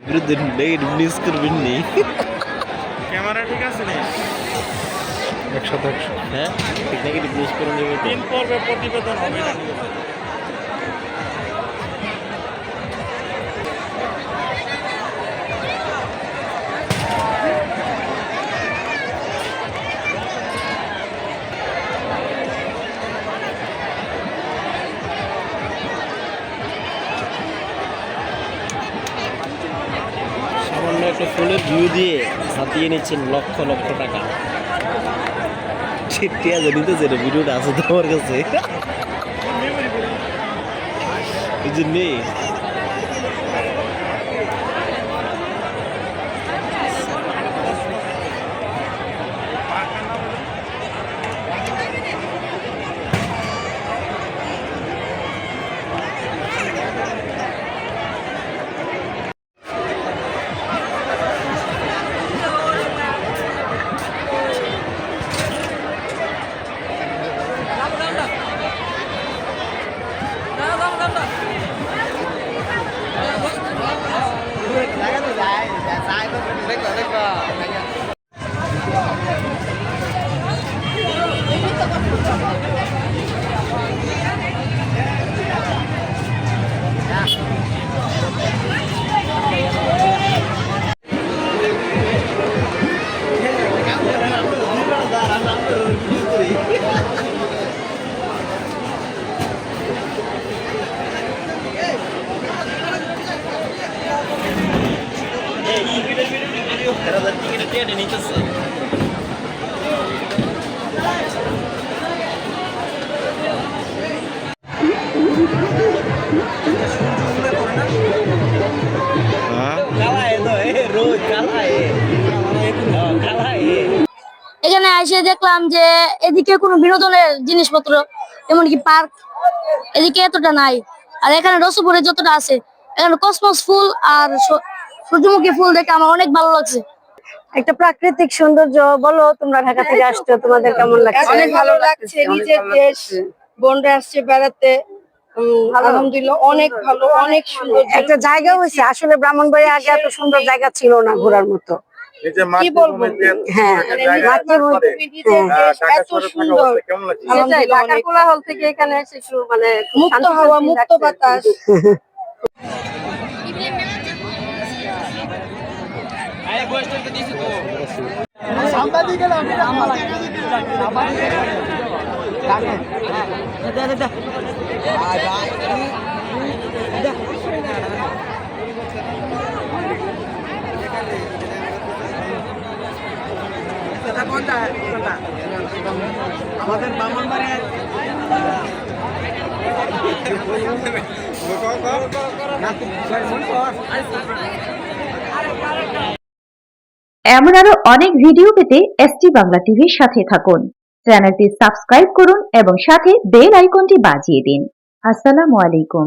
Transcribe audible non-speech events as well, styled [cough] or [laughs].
বিরুদ্ধে negative news করবেন নি। ক্যামেরা ঠিক আছে নি? একশো একশো হ্যাঁ ঠিক নেগেটিভ নিউজ করে নেবে তিন পর্বে প্রতিবেদন হবে। না একটা ফুলের ভিউ দিয়ে হাতিয়ে নিচ্ছেন লক্ষ লক্ষ টাকা। ঠিক জানি তো যেটা ভিডিওটা আছে তোমার কাছে। এই নিতেছে 잠깐만. এখানে এসে দেখলাম যে এদিকে কোনো বিনোদনের জিনিসপত্র, এমনকি পার্ক, এদিকে এতটা নাই। আর এখানে রসপুরে যতটা আছে, এখানে কসমস ফুল আর সূর্যমুখী ফুল দেখে আমার অনেক ভালো লাগছে। একটা প্রাকৃতিক সৌন্দর্য বলো তোমরা ঢাকা থেকে আসছো তোমাদের কেমন লাগছে? অনেক ভালো লাগছে নিজের দেশ বোনরা আসছে বেড়াতে। উম, আলহামদুলিল্লাহ অনেক ভালো অনেক সুন্দর একটা জায়গা হয়েছে আসলে আগে এত সুন্দর জায়গা ছিল না ঘোরার মতো। কি বলব? হ্যাঁ মানে মাতৃভূমি নিজের দেশ এত সুন্দর। সেটাই আলহামদুলিল্লাহ ঢাকার অনেক কোলাহল থেকে এখানে এসে মানে মুক্ত শান্তি [laughs] হাওয়া শান্তি মুক্ত লাগছে। বাতাস এমন আরও অনেক ভিডিও পেতে এসটি বাংলা টিভির সাথে থাকুন। চ্যানেলটি সাবস্ক্রাইব করুন এবং সাথে বেল আইকনটি বাজিয়ে দিন। আসসালামু আলাইকুম।